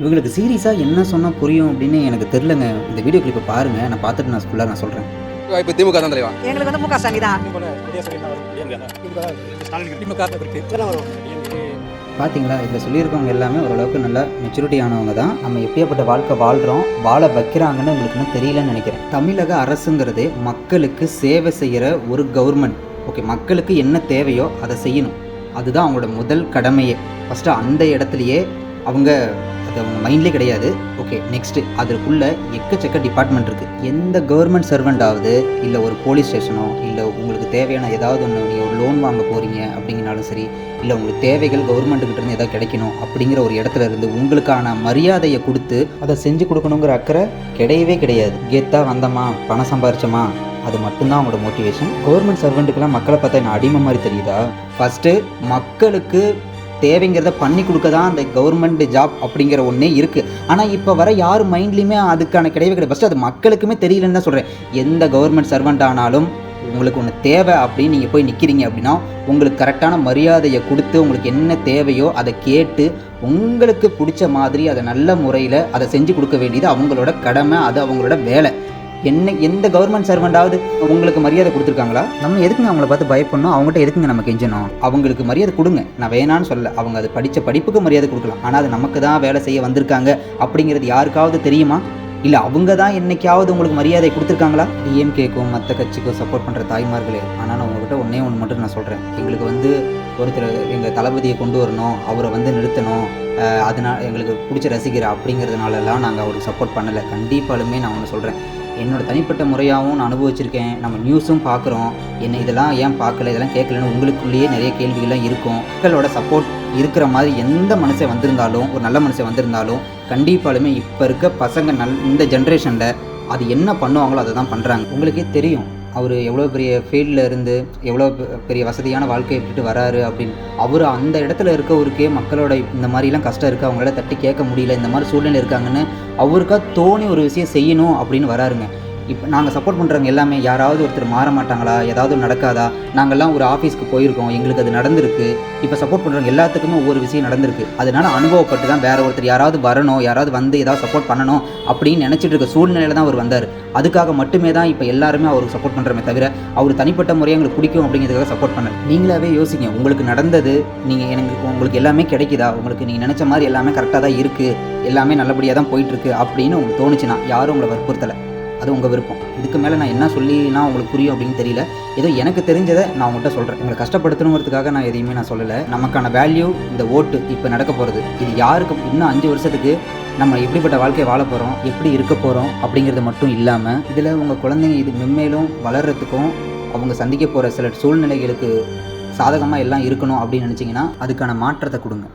இவங்களுக்கு சீரியஸாக என்ன சொன்னால் புரியும் அப்படின்னு எனக்கு தெரிலங்க இந்த வீடியோ கிளிப்பை பாருங்கள் நான் பார்த்துட்டு நான் ஃபுல்லாக நான் சொல்கிறேன் வாய்ப்பு திமுக தான் தலைவா? எங்களுக்கு வந்து முக ஸ்டாலின் தான். பார்த்தீங்களா இதில் சொல்லியிருக்கவங்க எல்லாமே ஓரளவுக்கு நல்ல மெச்சூரிட்டி ஆனவங்க தான். நம்ம எப்படியாப்பட்ட வாழ்க்கை வாழ்கிறோம் வாழ வைக்கிறாங்கன்னு உங்களுக்கு இன்னும் தெரியலன்னு நினைக்கிறேன். தமிழக அரசுங்கிறது மக்களுக்கு சேவை செய்கிற ஒரு கவர்மெண்ட் ஓகே மக்களுக்கு என்ன தேவையோ அதை செய்யணும். அதுதான் அவங்களோட முதல் கடமையே. ஃபஸ்ட்டு அந்த இடத்துலையே அவங்க அது அவங்க மைண்ட்லேயே கிடையாது. ஓகே நெக்ஸ்ட்டு அதற்குள்ளே எக்கச்சக்க டிபார்ட்மெண்ட் இருக்குது எந்த கவர்மெண்ட் சர்வெண்ட்டாவது இல்லை ஒரு போலீஸ் ஸ்டேஷனோ இல்லை உங்களுக்கு தேவையான ஏதாவது ஒன்று நீங்கள் ஒரு லோன் வாங்க போகிறீங்க அப்படிங்கனாலும் சரி இல்லை உங்களுக்கு தேவைகள் கவர்மெண்ட்டுக்கிட்டேருந்து ஏதாவது கிடைக்கணும் அப்படிங்கிற ஒரு இடத்துல இருந்து உங்களுக்கான மரியாதையை கொடுத்து அதை செஞ்சு கொடுக்கணுங்கிற அக்கறை கிடையவே கிடையாது. கெத்தாக வந்தோமா பணம் சம்பாரிச்சோமா அது மட்டும்தான் அவங்களோட மோட்டிவேஷன் கவர்மெண்ட் சர்வெண்ட்டுக்கெல்லாம் மக்களை பார்த்தா என்ன அடிமை மாதிரி தெரியுதா? ஃபஸ்ட்டு மக்களுக்கு தேவைங்கிறத பண்ணி கொடுக்க தான் அந்த கவர்மெண்ட் ஜாப் அப்படிங்கிற ஒன்றே இருக்குது ஆனால் இப்போ வர யார் மைண்ட்லேயுமே அதுக்கான கிடையவே கிடையாது. ஃபஸ்ட்டு அது மக்களுக்குமே தெரியலன்னு தான் சொல்கிறேன் எந்த கவர்மெண்ட் சர்வெண்ட் ஆனாலும் உங்களுக்கு ஒன்று தேவை அப்படின்னு நீங்கள் போய் நிற்கிறீங்க அப்படின்னா உங்களுக்கு கரெக்டான மரியாதையை கொடுத்து உங்களுக்கு என்ன தேவையோ அதை கேட்டு உங்களுக்கு பிடிச்ச மாதிரி அதை நல்ல முறையில் அதை செஞ்சு கொடுக்க வேண்டியது அவங்களோட கடமை அது அவங்களோட வேலை. என்ன எந்த கவர்மெண்ட் சர்வெண்டாவது உங்களுக்கு மரியாதை கொடுத்துருக்காங்களா? நம்ம எதுக்குங்க அவங்கள பார்த்து பயப்படணும்? அவங்ககிட்ட எதுக்குங்க நம்ம கெஞ்சணும்? அவங்களுக்கு மரியாதை கொடுங்க. நான் வேணான்னு சொல்ல அவங்க அது படித்த படிப்புக்கு மரியாதை கொடுக்கலாம். ஆனால் அது நமக்கு தான் வேலை செய்ய வந்திருக்காங்க அப்படிங்கிறது யாருக்காவது தெரியுமா? இல்லை அவங்க தான் என்னைக்காவது உங்களுக்கு மரியாதை கொடுத்துருக்காங்களா? டிஎம்கேக்கும் மற்ற கட்சிக்கும் சப்போர்ட் பண்ணுற தாய்மார்களே ஆனால் நான் உங்கள்கிட்ட ஒன்றே ஒன்று மட்டும் நான் சொல்கிறேன் எங்களுக்கு வந்து ஒருத்தர் எங்கள் தளபதியை கொண்டு வரணும். அவரை வந்து நிறுத்தணும். அதனால் எங்களுக்கு பிடிச்ச ரசிகர் அப்படிங்கிறதுனாலலாம் நாங்கள் அவருக்கு சப்போர்ட் பண்ணலை. கண்டிப்பாலுமே நான் ஒன்று சொல்கிறேன் என்னோட தனிப்பட்ட முறையாகவும் நான் அனுபவிச்சிருக்கேன். நம்ம நியூஸும் பார்க்குறோம். என்ன இதெல்லாம் ஏன் பார்க்கல? இதெல்லாம் கேட்கலன்னு உங்களுக்குள்ளேயே நிறைய கேள்விகள்லாம் இருக்கும். மக்களோட சப்போர்ட் இருக்கிற மாதிரி எந்த மனுஷன் வந்திருந்தாலும் ஒரு நல்ல மனுஷன் வந்திருந்தாலும் கண்டிப்பாலுமே இப்போ இருக்க பசங்க நல் இந்த ஜென்ரேஷனில் அது என்ன பண்ணுவாங்களோ அதை தான் பண்ணுறாங்க உங்களுக்கே தெரியும். அவர் எவ்வளோ பெரிய ஃபீல்டில் இருந்து எவ்வளோ பெ- பெரிய வசதியான வாழ்க்கையை விட்டுட்டு வராரு அப்படின்னு அவர் அந்த இடத்துல இருக்கவருக்கே மக்களோட இந்த மாதிரிலாம் கஷ்டம் இருக்குது அவங்களால தட்டி கேட்க முடியல இந்த மாதிரி சூழ்நிலை இருக்காங்கன்னு அவருக்கா தோணி ஒரு விஷயம் செய்யணும் அப்படின்னு வராருங்க. இப்போ நாங்கள் சப்போர்ட் பண்ணுறவங்க எல்லாமே யாராவது ஒருத்தர் மாற மாட்டாங்களா? ஏதாவது நடக்காதா? நாங்கள்லாம் ஒரு ஆஃபீஸ்க்கு போயிருக்கோம். எங்களுக்கு அது நடந்திருக்கு. இப்போ சப்போர்ட் பண்ணுறவங்க எல்லாத்துக்குமே ஒவ்வொரு விஷயம் நடந்திருக்கு. அதனால அனுபவப்பட்டு தான் வேற ஒருத்தர் யாராவது வரணும் யாராவது வந்து ஏதாவது சப்போர்ட் பண்ணணும் அப்படின்னு நினச்சிட்டு இருக்க சூழ்நிலையில் தான் அவர் வந்தார். அதுக்காக மட்டுமே தான் இப்போ எல்லாருமே அவருக்கு சப்போர்ட் பண்ணுறமே தவிர அவர் தனிப்பட்ட முறையாக எங்களுக்கு பிடிக்கும் அப்படிங்கிறதுக்காக சப்போர்ட் பண்ணல. நீங்களாவே யோசிங்க உங்களுக்கு நடந்தது நீங்கள் எனக்கு உங்களுக்கு எல்லாமே கிடைக்குதா? உங்களுக்கு நீங்கள் நினச்ச மாதிரி எல்லாமே கரெக்டாக தான் இருக்குது எல்லாமே நல்லபடியாக தான் போயிட்டுருக்கு அப்படின்னு உங்களுக்கு தோணுச்சுன்னா யாரும் உங்களை வற்புறுத்தலை. அது உங்கள் விருப்பம். இதுக்கு மேலே நான் என்ன சொல்லினா உங்களுக்கு புரியும் அப்படின்னு தெரியல. ஏதோ எனக்கு தெரிஞ்சதை நான் உங்கள்கிட்ட சொல்கிறேன் உங்களை கஷ்டப்படுத்தணுங்கிறதுக்காக நான் எதையுமே நான் சொல்லலை. நமக்கான வேல்யூ இந்த ஓட்டு இப்போ நடக்க போகிறது இது யாருக்கு இன்னும் அஞ்சு வருஷத்துக்கு நம்ம எப்படிப்பட்ட வாழ்க்கையை வாழ போகிறோம் எப்படி இருக்க போகிறோம் அப்படிங்கிறது மட்டும் இல்லாமல் இதில் உங்கள் குழந்தைங்க இது மென்மேலும் வளர்கிறதுக்கும் அவங்க சந்திக்க போகிற சில சூழ்நிலைகளுக்கு சாதகமாக எல்லாம் இருக்கணும் அப்படின்னு நினச்சிங்கன்னா அதுக்கான மாற்றத்தை கொடுங்க.